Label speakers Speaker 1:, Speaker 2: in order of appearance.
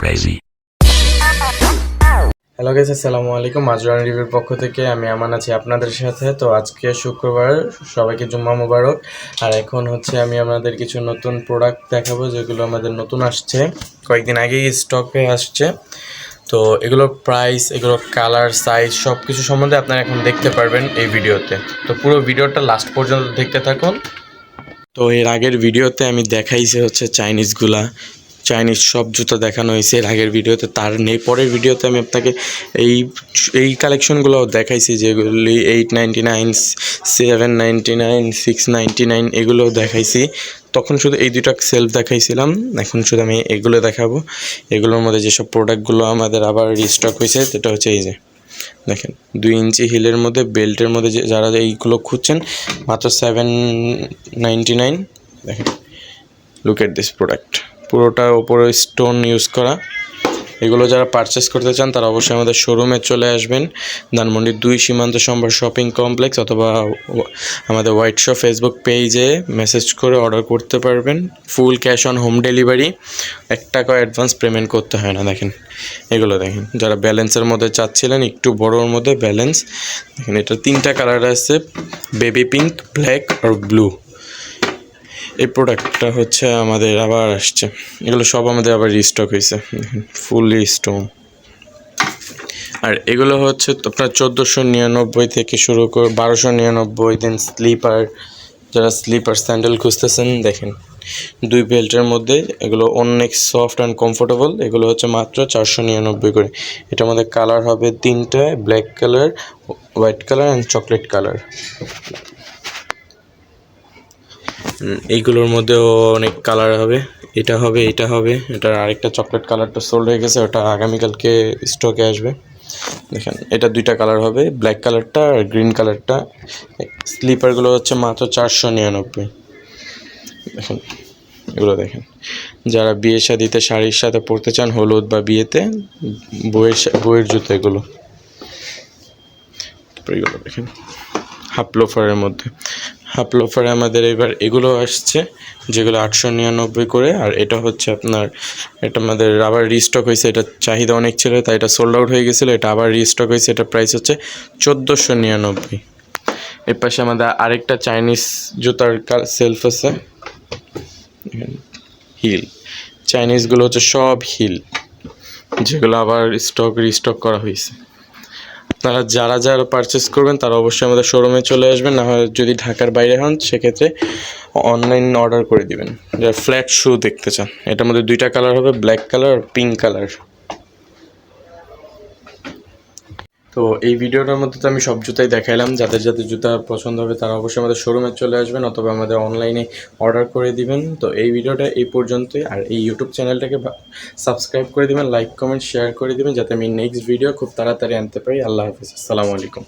Speaker 1: crazy.
Speaker 2: Hello guys আসসালামু আলাইকুম মাজরান রিভিউর পক্ষ থেকে আমি আমান আছি আপনাদের সাথে। তো আজকে শুক্রবার, সবাইকে জুম্মা মুবারক। আর এখন হচ্ছে আমি আপনাদের কিছু নতুন প্রোডাক্ট দেখাবো, যেগুলো আমাদের নতুন আসছে। কয়েকদিন আগেই স্টকে আসছে। তো এগুলোর প্রাইস এগুলোর কালার সাইজ সব কিছু সম্বন্ধে আপনারা এখন দেখতে পারবেন এই ভিডিওতে। তো পুরো ভিডিওটা লাস্ট পর্যন্ত দেখতে থাকুন। তো এর আগের ভিডিওতে আমি দেখাইছি হচ্ছে চাইনিজগুলা চাইনিজ সব জুতো দেখানো হয়েছে এর আগের ভিডিওতে, তার নেই পরের ভিডিওতে আমি আপনাকে এই এই কালেকশনগুলো দেখাইছি, যেগুলি eight ninety nine seven ninety nine six ninety nine এগুলোও দেখাইছি। তখন শুধু এই দুটা সেলফ দেখাইছিলাম, এখন শুধু আমি এগুলো দেখাবো। এগুলোর মধ্যে যেসব প্রোডাক্টগুলো আমাদের আবার রিস্টক হয়েছে, সেটা হচ্ছে এই যে, দেখেন, দুই ইঞ্চি হিলের মধ্যে, বেল্টের মধ্যে যে, যারা এইগুলো খুঁজছেন, মাত্র সেভেন নাইনটি নাইন দেখেন লুক এট দিস প্রোডাক্ট পুরোটা ওপরে স্টোন ইউজ করা। এগুলো যারা পারচেস করতে চান, তারা অবশ্যই আমাদের শোরুমে চলে আসবেন। ধানমন্ডির দুই সীমান্ত সম্ভার শপিং কমপ্লেক্স অথবা আমাদের হোয়াইট শপ ফেসবুক পেজে মেসেজ করে অর্ডার করতে পারবেন। Full cash on home delivery এক টাকা অ্যাডভান্স পেমেন্ট করতে হয় না, দেখেন। এগুলো দেখেন, যারা ব্যালেন্সের মধ্যে চাচ্ছিলেন, একটু বড়োর মধ্যে ব্যালেন্স দেখেন এটা তিনটা কালার আছে বেবি পিঙ্ক ব্ল্যাক আর ব্লু এই প্রোডাক্টটা হচ্ছে আমাদের আবার আসছে। এগুলো সব আমাদের আবার রিস্টক হয়েছে। ফুললি স্টোন আর এগুলো হচ্ছে আপনার চোদ্দোশো নিরানব্বই থেকে শুরু করে বারোশো নিরানব্বই দেন স্লিপার যারা স্লিপার স্যান্ডেল খুঁজতেছেন, দেখেন। দুই বেল্টের মধ্যে এগুলো অনেক সফট অ্যান্ড কমফোর্টেবল এগুলো হচ্ছে মাত্র চারশো নিরানব্বই করে। এটার মধ্যে কালার হবে তিনটে black colour white colour and chocolate colour এইগুলোর মধ্যেও অনেক কালার হবে। এটা হবে এটা হবে। এটার আরেকটা চকলেট কালারটা সোল্ড হয়ে গেছে, ওটা আগামীকালকে স্টকে আসবে। দেখেন, এটা দুইটা কালার হবে ব্ল্যাক কালারটা আর গ্রিন কালারটা স্লিপারগুলো হচ্ছে মাত্র চারশো নিরানব্বই। দেখেন, এগুলো দেখেন। যারা বিয়ে শাদিতে শাড়ির সাথে পরতে চান, হলুদ বা বিয়েতে, বইয়ের বইয়ের জুতো এগুলো। এগুলো দেখেন, হাফ লোফারের মধ্যে। হাফ লোফারে আমাদের এবার এগুলো আসছে, যেগুলো আটশো নিরানব্বই করে, আর এটা হচ্ছে আপনার, এটা আমাদের আবার রিস্টক হয়েছে, এটা চাহিদা অনেক ছিল, তাই এটা সোল্ড আউট হয়ে গেছিল, এটা আবার রিস্টক হয়েছে, এটা প্রাইস হচ্ছে চোদ্দোশো নিরানব্বই। এর পাশে আমাদের আরেকটা চাইনিজ জুতার সেলফ আছে হিল চাইনিজগুলো হচ্ছে সব হিল যেগুলো আবার স্টক রিস্টক করা হয়েছে। আপনারা যারা যারা পারচেস করবেন, তারা অবশ্যই আমাদের শোরুমে চলে আসবেন। না হয় যদি ঢাকার বাইরে হন, সেক্ষেত্রে অনলাইন অর্ডার করে দিবেন। যারা ফ্ল্যাট শু দেখতে চান এটার মধ্যে দুইটা কালার হবে ব্ল্যাক কালার পিঙ্ক কালার তো এই ভিডিওটার মধ্যে তো আমি সব জুতাই দেখাইলাম। যাদের যাদের জুতা পছন্দ হবে তারা অবশ্যই আমাদের শোরুমে চলে আসবেন অথবা আমাদের অনলাইনে অর্ডার করে দিবেন। তো এই ভিডিওটা এই পর্যন্তই। আর এই ইউটিউব চ্যানেলটাকে সাবস্ক্রাইব করে দিবেন লাইক কমেন্ট শেয়ার করে দিবেন, যাতে আমি নেক্সট ভিডিও খুব তাড়াতাড়ি আনতে পারি। আল্লাহ হাফিজ। আসসালামু আলাইকুম।